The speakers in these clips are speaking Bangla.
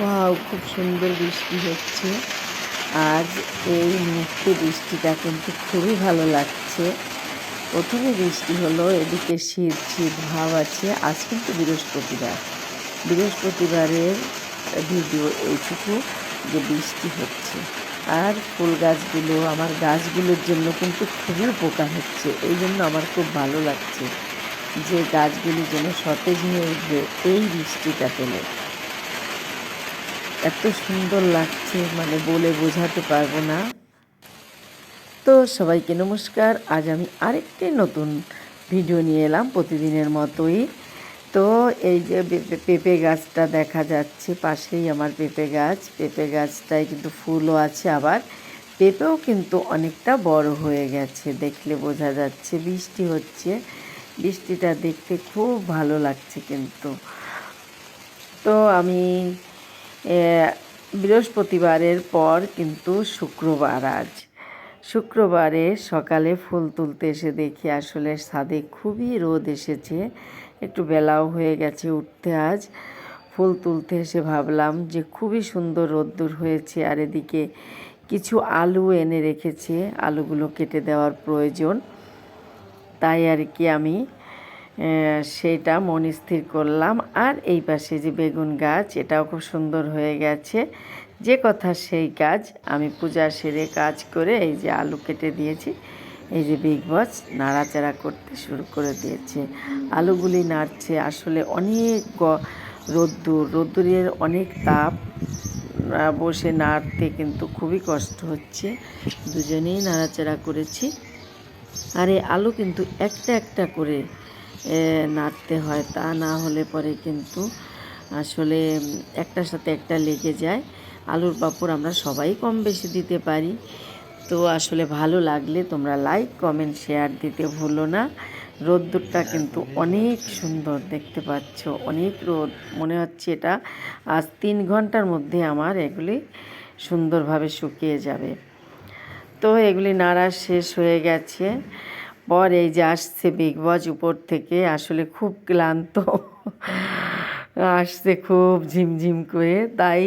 ওয়াও, খুব সুন্দর বৃষ্টি হচ্ছে। আজ এই মুহূর্তে বৃষ্টিটা কিন্তু খুবই ভালো লাগছে। প্রথমে বৃষ্টি হলো, এদিকে শীত শীত ভাব আছে। আজ কিন্তু বৃহস্পতিবার। বৃহস্পতিবারের ভিডিও এইটুকু যে বৃষ্টি হচ্ছে। আর ফুল গাছগুলো, আমার গাছগুলোর জন্য কিন্তু খুবই উপকার হচ্ছে। এই জন্য আমার খুব ভালো লাগছে যে গাছগুলি যেন সতেজ হয়ে উঠবে, এই বৃষ্টিটা পেলে। এত সুন্দর লাগছে মানে বলে বোঝাতে পারব না। তো সবাইকে নমস্কার, আজ আমি আরেকটি নতুন ভিডিও নিয়ে এলাম প্রতিদিনের মতোই। তো এই যে পেঁপে- গাছটা দেখা যাচ্ছে পাশেই আমার পেঁপে গাছ। পেঁপে গাছটায় কিন্তু ফুলও আছে আবার। পেঁপেও কিন্তু অনেকটা বড় হয়ে গেছে, দেখলে বোঝা যাচ্ছে। বৃষ্টি হচ্ছে, বৃষ্টিটা দেখতে খুব ভালো লাগছে কিন্তু। তো আমি বৃহস্পতিবারের পর কিন্তু শুক্রবার আজ। শুক্রবারে সকালে ফুল তুলতে এসে দেখি আসলে ছাদে খুবই রোদ এসেছে। একটু বেলাও হয়ে গেছে উঠতে আজ। ফুল তুলতে এসে ভাবলাম যে খুবই সুন্দর রোদ্দুর হয়েছে আর এদিকে কিছু আলু এনে রেখেছে। আলুগুলো কেটে দেওয়ার প্রয়োজন। তাই আর কি আমি সেইটা মন স্থির করলাম। আর এই পাশে যে বেগুন গাছ, এটাও খুব সুন্দর হয়ে গেছে। যে কথা সেই কাজ। আমি পূজা সেরে কাজ করে এই যে আলু কেটে দিয়েছি। এই যে বিগ বস নাড়াচাড়া করতে শুরু করে দিয়েছে। আলুগুলি নাড়ছে। আসলে অনেক গ- রোদ্দুর। রোদ্দুরের অনেক তাপ। বসে নাড়তে কিন্তু খুবই কষ্ট হচ্ছে। দুজনেই নাড়াচাড়া করেছি। আর এই আলু কিন্তু একটা একটা করে নাড়তে হয় তা না হলে পরে কিন্তু আসলে একটার সাথে একটা লেগে যায়। আলুর পাঁপড় আমরা সবাই কম বেশি দিতে পারি। তো আসলে ভালো লাগলে তোমরা লাইক কমেন্ট শেয়ার দিতে ভুলো না। রোদ্দুরটা কিন্তু অনেক সুন্দর দেখতে পাচ্ছ। অনেক রোদ। মনে হচ্ছে এটা আজ তিন ঘণ্টার মধ্যে আমার এগুলি সুন্দরভাবে শুকিয়ে যাবে। তো এগুলি নাড়া শেষ হয়ে গেছে। পর এই যে আসছে বিগ বস উপর থেকে, আসলে খুব ক্লান্ত। আসছে খুব ঝিমঝিম করে, তাই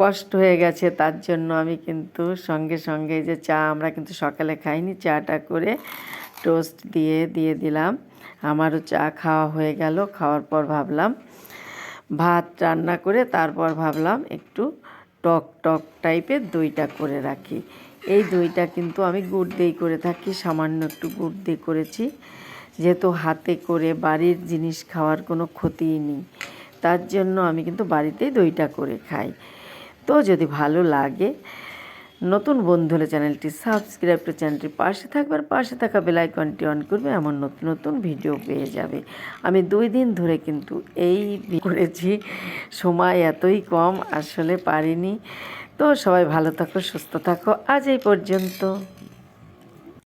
কষ্ট হয়ে গেছে তার জন্য আমি কিন্তু সঙ্গে সঙ্গে যে চা আমরা কিন্তু সকালে খাইনি, চাটা করে টোস্ট দিয়ে দিয়ে দিলাম। আমারও চা খাওয়া হয়ে গেল, খাওয়ার পর ভাবলাম ভাত রান্না করে তারপর ভাবলাম একটু টক টক টাইপের দইটা করে রাখি। এই দইটা কিন্তু আমি গুড় দিয়ে করে থাকি, সামান্য একটু গুড় দিয়ে করেছি। যেহেতু হাতে করে বাড়ির জিনিস খাওয়ার কোনো ক্ষতিই নেই, তার জন্য আমি কিন্তু বাড়িতেই দইটা করে খাই। তো যদি ভালো লাগে, নতুন বন্ধু হলে চ্যানেলটি সাবস্ক্রাইব করে চ্যানেলটির পাশে থাকবে, আর পাশে থাকা বেল আইকনটি অন করবে, এমন নতুন নতুন ভিডিও পেয়ে যাবে। আমি দুই দিন ধরে কিন্তু এই করেছি, সময় এতই কম, আসলে পারিনি। তো সবাই ভালো থাকো সুস্থ থাকো। আজ এই পর্যন্ত।